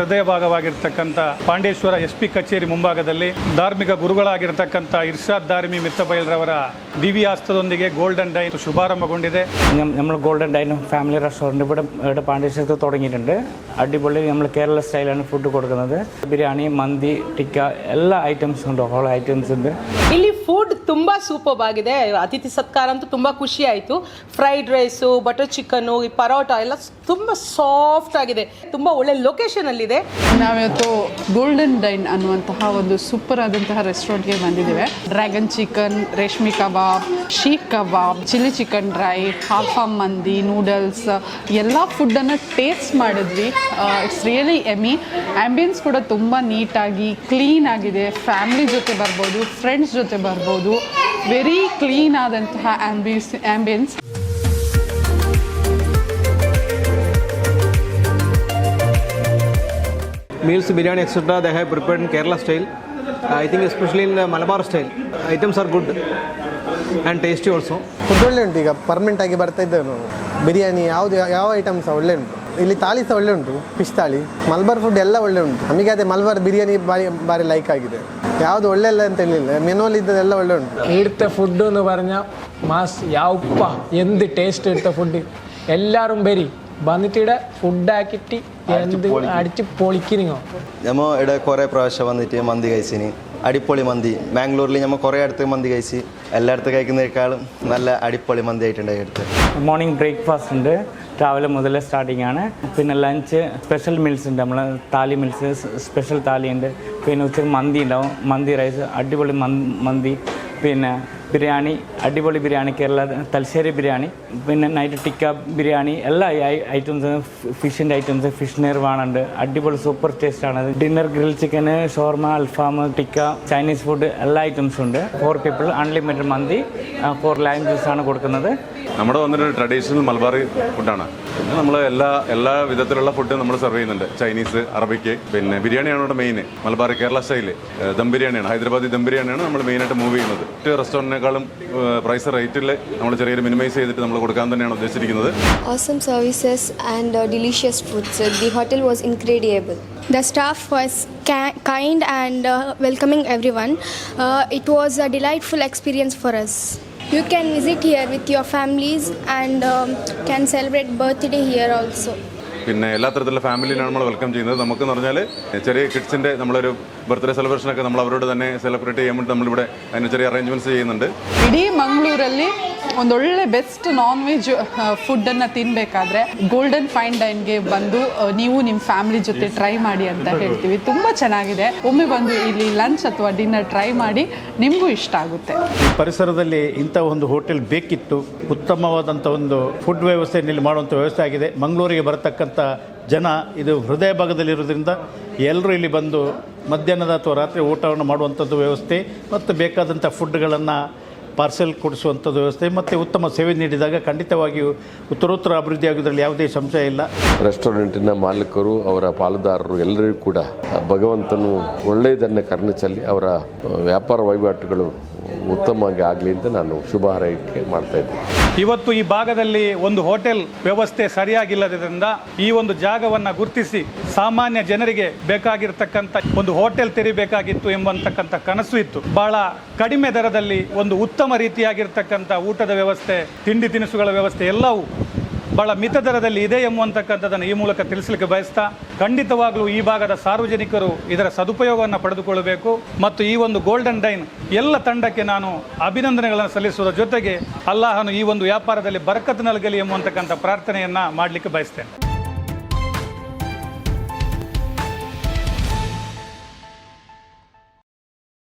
ಹೃದಯ ಭಾಗವಾಗಿರ್ತಕ್ಕಂಥ Pandeshwar S P ಕಚೇರಿ ಮುಂಭಾಗದಲ್ಲಿ ಧಾರ್ಮಿಕ ಗುರುಗಳಾಗಿರ್ತಕ್ಕಂಥ ಇರ್ಷಾದ್ ದಾರಿಮಿ ಮಿತ್ತಬೈಲ್ರವರ ದಿವ್ಯಾಸ್ತದೊಂದಿಗೆ ಗೋಲ್ಡನ್ ಡೈನ್ ಶುಭಾರಂಭಗೊಂಡಿದೆ നമ്മൾ ഗോൾഡൻ ഡൈൻ ഫാമിലി റെസ്റ്റോറൻറ്റ് ഇവിടെ ഇവിടെ പാണ്ഡ്യശ്ശേരത്ത് തുടങ്ങിയിട്ടുണ്ട് അടിപൊളി നമ്മൾ കേരള സ്റ്റൈലാണ് ഫുഡ് കൊടുക്കുന്നത് ബിരിയാണി മന്തി ടിക്ക എല്ലാ ഐറ്റംസും ഉണ്ട് ഹോൾ ഐറ്റംസ് ഉണ്ട് ಇಲ್ಲಿ ಫುಡ್ ತುಂಬಾ ಸೂಪರ್ ಆಗಿದೆ. ಅತಿಥಿ ಸತ್ಕಾರ ಅಂತೂ ತುಂಬ ಖುಷಿ ಆಯಿತು. ಫ್ರೈಡ್ ರೈಸು ಬಟರ್ ಚಿಕನ್ನು ಈ ಪರೋಟ ಎಲ್ಲ ತುಂಬ ಸಾಫ್ಟ್ ಆಗಿದೆ. ತುಂಬ ಒಳ್ಳೆ ಲೊಕೇಶನ್ ಅಲ್ಲಿದೆ. ನಾವಿವತ್ತು ಗೋಲ್ಡನ್ ಡೈನ್ ಅನ್ನುವಂತಹ ಒಂದು ಸೂಪರ್ ಆದಂತಹ ರೆಸ್ಟೋರೆಂಟ್ಗೆ ಬಂದಿದ್ದೇವೆ. Dragon chicken reshmi kebab seekh kebab chilli chicken dry half am ಮಂದಿ ನೂಡಲ್ಸ್ ಎಲ್ಲ ಫುಡ್ಡನ್ನು ಟೇಸ್ಟ್ ಮಾಡಿದ್ವಿ. ಇಟ್ಸ್ ರಿಯಲಿ ಎಮಿ ಆ್ಯಂಬಿಯನ್ಸ್ ಕೂಡ ತುಂಬ ನೀಟಾಗಿ ಕ್ಲೀನ್ ಆಗಿದೆ. ಫ್ಯಾಮಿಲಿ ಜೊತೆ ಬರ್ಬೋದು ಫ್ರೆಂಡ್ಸ್ ಜೊತೆ ಬರ್ಬೋದು. ವೆರಿ ಕ್ಲೀನ್ ಆದಂತಹ ambience ambience meals, biryani, etc. They have prepared in Kerala style. I think especially in the Malabar style. Items are good and tasty also. Food ಒಳ್ಳೆ ಉಂಟು ಈಗ ಪರ್ಮನೆಂಟ್ ಆಗಿ ಬರ್ತಾ ಇದ್ದೇವೆ ನಾವು ಬಿರಿಯಾನಿ ಯಾವುದು ಯಾವ ಐಟಮ್ ಒಳ್ಳೆ ಉಂಟು ಇಲ್ಲಿ ತಾಳಿ ಸಹ ಒಳ್ಳೆ ಉಂಟು ಫಿಶ್ ತಾಳಿ ಮಲ್ಬಾರ್ ಫುಡ್ ಎಲ್ಲ ಒಳ್ಳೆ ಉಂಟು ನಮಗೆ ಅದೇ ಮಲ್ಬಾರ್ ಬಿರಿಯಾನಿ ಬಾರಿ ಬಾರಿ ಲೈಕ್ ಆಗಿದೆ ಯಾವುದು ಒಳ್ಳೆ ಇಲ್ಲ ಅಂತ ಹೇಳಿಲ್ಲ ಮೆನುವಲ್ಲಿ ಇದ್ದದೆಲ್ಲ ಒಳ್ಳೆ ಉಂಟು ഇവിടുത്തെ ഫുഡ് എന്ന് പറഞ്ഞാൽ മാസ് യൗപ്പ എന്ത് ടേസ്റ്റ് എടുത്ത ഫുഡ് എല്ലാവരും വരി വന്നിട്ട് ഫുഡാക്കിയിട്ട് എന്ത് അടിച്ച് പൊളിക്കുന്നോ നമ്മൾ ഇവിടെ കുറേ പ്രാവശ്യം വന്നിട്ട് മന്തി കഴിച്ചിന് അടിപൊളി മന്തി ബാംഗ്ലൂരിൽ നമ്മൾ കുറേ അടുത്ത് മന്തി കഴിച്ച് എല്ലായിടത്തും കഴിക്കുന്നതിനേക്കാളും നല്ല അടിപൊളി മന്തി ആയിട്ടുണ്ട് അടുത്ത് മോർണിംഗ് ബ്രേക്ക്ഫാസ്റ്റ് ഉണ്ട് രാവിലെ മുതൽ സ്റ്റാർട്ടിംഗ് ആണ്. പിന്നെ ലഞ്ച് സ്പെഷ്യൽ മിൽസ് ഉണ്ട്. നമ്മൾ താലി മിൽസ് സ്പെഷ്യൽ താലി ഉണ്ട്. പിന്നെ ഉച്ചയ്ക്ക് മന്തി ഉണ്ടാവും. മന്തി റൈസ് അടിപൊളി മന്തി. പിന്നെ ബിരിയാണി അടിപൊളി ബിരിയാണി കേരള തലശ്ശേരി ബിരിയാണി. പിന്നെ നൈറ്റ് ടിക്ക ബിരിയാണി. എല്ലാ ഐറ്റംസ് ഫിഷിന്റെ ഐറ്റംസ് ഫിഷ് നിർവാണുണ്ട് അടിപൊളി സൂപ്പർ ടേസ്റ്റ് ആണ്. ഡിന്നർ ഗ്രിൽ ചിക്കന് ഷോർമ അൽഫാം ടിക്ക ചൈനീസ് ഫുഡ് എല്ലാ ഐറ്റംസും ഉണ്ട്. ഫോർ പീപ്പിൾ അൺലിമിറ്റഡ് മന്തി ഫോർ ലാംഗ്വേജസ് ആണ് കൊടുക്കുന്നത്. നമ്മുടെ വന്നിട്ട് ട്രഡീഷണൽ മലബാറി ഫുഡാണ് പിന്നെ നമ്മൾ എല്ലാ എല്ലാ വിധത്തിലുള്ള ഫുഡ് നമ്മൾ സെർവ് ചെയ്യുന്നുണ്ട് ചൈനീസ് അറബിക്ക് പിന്നെ ബിരിയാണിയാണ് ഇവിടെ മെയിൻ മലബാറി കേരള സ്റ്റൈൽ ദം ബിരിയാണിയാണ് ഹൈദരാബാദി ദം ബിരിയാണിയാണ് നമ്മൾ മെയിനായിട്ട് മൂവ് ചെയ്യുന്നത് മറ്റ് റെസ്റ്റോറന്റിനേക്കാളും പ്രൈസ് റേറ്റിൽ നമ്മൾ ചെറിയൊരു മിനിമൈസ് ചെയ്തിട്ട് നമ്മൾ കൊടുക്കാൻ തന്നെയാണ് ഉദ്ദേശിച്ചിരിക്കുന്നത് awesome services and uh, delicious foods. The hotel was incredible. The staff was ca- kind and uh, welcoming everyone. Uh, it was a delightful experience for us. You can visit here with your families and um, can celebrate birthday here also. പിന്നെ എല്ലാ തരത്തിലുള്ള ഫാമിലിയിലാണ് നമ്മൾ welcome ചെയ്യുന്നത് നമുക്കെന്ന് പറഞ്ഞാൽ ചെറിയ കിഡ്സിൻ്റെ നമ്മളൊരു birthday സെലിബ്രേഷനൊക്കെ നമ്മൾ അവരോട് തന്നെ സെലിബ്രേറ്റ് ചെയ്യാൻ വേണ്ടി നമ്മളിവിടെ അതിന് ചെറിയ അറേഞ്ച്മെൻറ്റ്സ് ചെയ്യുന്നുണ്ട് ಇಡೀ ಮಂಗಳೂರಲ್ಲಿ ಒಂದೊಳ್ಳೆ ಬೆಸ್ಟ್ ನಾನ್ ವೆಜ್ ಫುಡ್ಡನ್ನು ತಿನ್ನಬೇಕಾದ್ರೆ ಗೋಲ್ಡನ್ ಫೈನ್ ಡೈನ್ಗೆ ಬಂದು ಆ, ನೀವು ನಿಮ್ಮ ಫ್ಯಾಮಿಲಿ ಜೊತೆ ಟ್ರೈ ಮಾಡಿ ಅಂತ ಹೇಳ್ತೀವಿ ತುಂಬ ಚೆನ್ನಾಗಿದೆ ಒಮ್ಮೆ ಬಂದು ಇಲ್ಲಿ ಲಂಚ್ ಅಥವಾ ಡಿನ್ನರ್ ಟ್ರೈ ಮಾಡಿ ನಿಮಗೂ ಇಷ್ಟ ಆಗುತ್ತೆ ಈ ಪರಿಸರದಲ್ಲಿ ಇಂಥ ಒಂದು ಹೋಟೆಲ್ ಬೇಕಿತ್ತು ಉತ್ತಮವಾದಂಥ ಒಂದು ಫುಡ್ ವ್ಯವಸ್ಥೆ ಇಲ್ಲಿ ಮಾಡುವಂಥ ವ್ಯವಸ್ಥೆ ಆಗಿದೆ ಮಂಗಳೂರಿಗೆ ಬರತಕ್ಕಂಥ ಜನ ಇದು ಹೃದಯ ಭಾಗದಲ್ಲಿರೋದ್ರಿಂದ ಎಲ್ಲರೂ ಇಲ್ಲಿ ಬಂದು ಮಧ್ಯಾಹ್ನದ ಅಥವಾ ರಾತ್ರಿ ಊಟವನ್ನು ಮಾಡುವಂಥದ್ದು ವ್ಯವಸ್ಥೆ ಮತ್ತು ಬೇಕಾದಂಥ ಫುಡ್ಗಳನ್ನು ಪಾರ್ಸೆಲ್ ಕೊಡಿಸುವಂಥದ್ದು ವ್ಯವಸ್ಥೆ ಮತ್ತು ಉತ್ತಮ ಸೇವೆ ನೀಡಿದಾಗ ಖಂಡಿತವಾಗಿಯೂ ಉತ್ತರೋತ್ತರ ಅಭಿವೃದ್ಧಿ ಆಗೋದ್ರಲ್ಲಿ ಯಾವುದೇ ಸಂಶಯ ಇಲ್ಲ. ರೆಸ್ಟೋರೆಂಟಿನ ಮಾಲೀಕರು, ಅವರ ಪಾಲುದಾರರು ಎಲ್ಲರಿಗೂ ಕೂಡ ಭಗವಂತನು ಒಳ್ಳೆಯದನ್ನು ಕರ್ಣಿಸಲಿ ಅವರ ವ್ಯಾಪಾರ ವಹಿವಾಟುಗಳು ಉತ್ತಮವಾಗಿ ಆಗಲಿ ಅಂತ ನಾನು ಶುಭ ಹಾರೈಕೆ ಮಾಡ್ತಾ ಇದ್ದೆ ಇವತ್ತು ಈ ಭಾಗದಲ್ಲಿ ಒಂದು ಹೋಟೆಲ್ ವ್ಯವಸ್ಥೆ ಸರಿಯಾಗಿಲ್ಲದ್ರಿಂದ ಈ ಒಂದು ಜಾಗವನ್ನ ಗುರುತಿಸಿ ಸಾಮಾನ್ಯ ಜನರಿಗೆ ಬೇಕಾಗಿರ್ತಕ್ಕಂಥ ಒಂದು ಹೋಟೆಲ್ ತೆರಿಬೇಕಾಗಿತ್ತು ಎಂಬಂತಕ್ಕಂಥ ಕನಸು ಇತ್ತು. ಬಹಳ ಕಡಿಮೆ ದರದಲ್ಲಿ ಒಂದು ಉತ್ತಮ ರೀತಿಯಾಗಿರ್ತಕ್ಕಂಥ ಊಟದ ವ್ಯವಸ್ಥೆ, ತಿಂಡಿ ತಿನಿಸುಗಳ ವ್ಯವಸ್ಥೆ ಎಲ್ಲವೂ ಬಹಳ ಮಿತ ದರದಲ್ಲಿ ಇದೆ ಎಂಬುವಂತಕ್ಕಂಥದ್ದನ್ನು ಈ ಮೂಲಕ ತಿಳಿಸಲಿಕ್ಕೆ ಬಯಸ್ತಾ ಖಂಡಿತವಾಗಲೂ ಈ ಭಾಗದ ಸಾರ್ವಜನಿಕರು ಇದರ ಸದುಪಯೋಗವನ್ನು ಪಡೆದುಕೊಳ್ಳಬೇಕು. ಮತ್ತು ಈ ಒಂದು ಗೋಲ್ಡನ್ ಡೈನ್ ಎಲ್ಲ ತಂಡಕ್ಕೆ ನಾನು ಅಭಿನಂದನೆಗಳನ್ನು ಸಲ್ಲಿಸುವುದರ ಜೊತೆಗೆ ಅಲ್ಲಾಹನು ಈ ಒಂದು ವ್ಯಾಪಾರದಲ್ಲಿ ಬರಕತ್ ನಲ್ಗಲಿ ಎಂಬುವಂತಕ್ಕಂಥ ಪ್ರಾರ್ಥನೆಯನ್ನು ಮಾಡಲಿಕ್ಕೆ ಬಯಸ್ತೇನೆ.